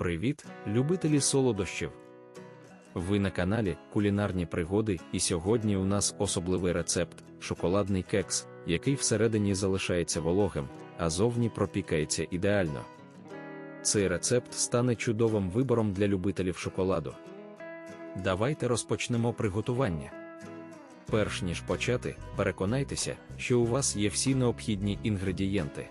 Привіт, любителі солодощів! Ви на каналі Кулінарні пригоди, і сьогодні у нас особливий рецепт шоколадний кекс, який всередині залишається вологим, а зовні пропікається ідеально. Цей рецепт стане чудовим вибором для любителів шоколаду. Давайте розпочнемо приготування. Перш ніж почати, переконайтеся, що у вас є всі необхідні інгредієнти.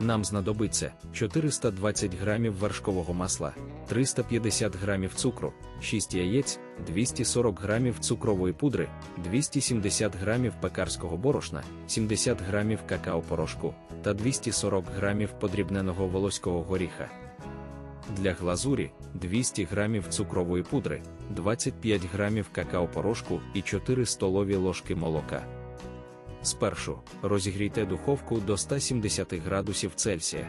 Нам знадобиться 420 грамів вершкового масла, 350 грамів цукру, 6 яєць, 240 грамів цукрової пудри, 270 грамів пекарського борошна, 70 грамів какао-порошку та 240 грамів подрібненого волоського горіха. Для глазурі 200 грамів цукрової пудри, 25 грамів какао-порошку і 4 столові ложки молока. Спершу розігрійте духовку до 170 градусів Цельсія.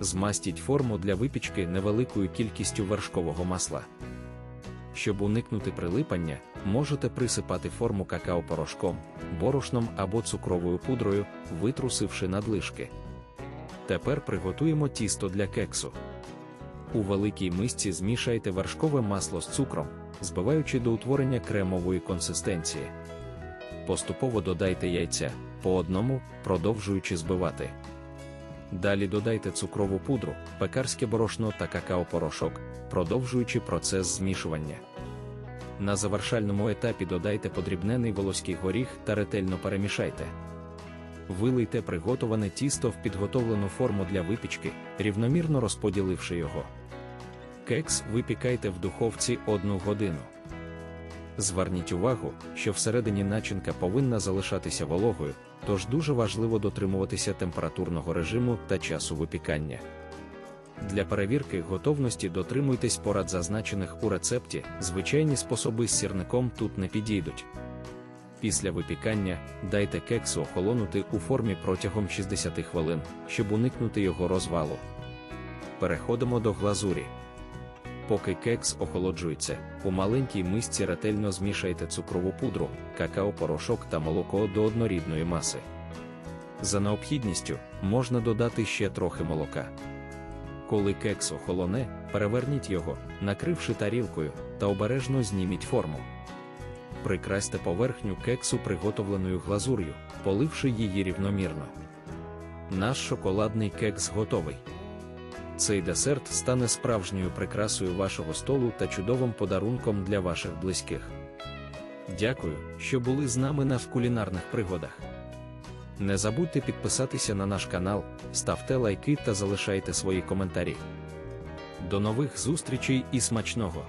Змастіть форму для випічки невеликою кількістю вершкового масла. Щоб уникнути прилипання, можете присипати форму какао-порошком, борошном або цукровою пудрою, витрусивши надлишки. Тепер приготуємо тісто для кексу. У великій мисці змішайте вершкове масло з цукром, збиваючи до утворення кремової консистенції. Поступово додайте яйця по одному, продовжуючи збивати. Далі додайте цукрову пудру, пекарське борошно та какао-порошок, продовжуючи процес змішування. На завершальному етапі додайте подрібнений волоський горіх та ретельно перемішайте. Вилийте приготоване тісто в підготовлену форму для випічки, рівномірно розподіливши його. Кекс випікайте в духовці 1 годину. Зверніть увагу, що всередині начинка повинна залишатися вологою, тож дуже важливо дотримуватися температурного режиму та часу випікання. Для перевірки готовності дотримуйтесь порад зазначених у рецепті, звичайні способи з сірником тут не підійдуть. Після випікання дайте кексу охолонути у формі протягом 60 хвилин, щоб уникнути його розвалу. Переходимо до глазурі. Поки кекс охолоджується, у маленькій мисці ретельно змішайте цукрову пудру, какао-порошок та молоко до однорідної маси. За необхідністю можна додати ще трохи молока. Коли кекс охолоне, переверніть його, накривши тарілкою, та обережно зніміть форму. Прикрасьте поверхню кексу приготовленою глазур'ю, поливши її рівномірно. Наш шоколадний кекс готовий. Цей десерт стане справжньою прикрасою вашого столу та чудовим подарунком для ваших близьких. Дякую, що були з нами на кулінарних пригодах. Не забудьте підписатися на наш канал, ставте лайки та залишайте свої коментарі. До нових зустрічей і смачного!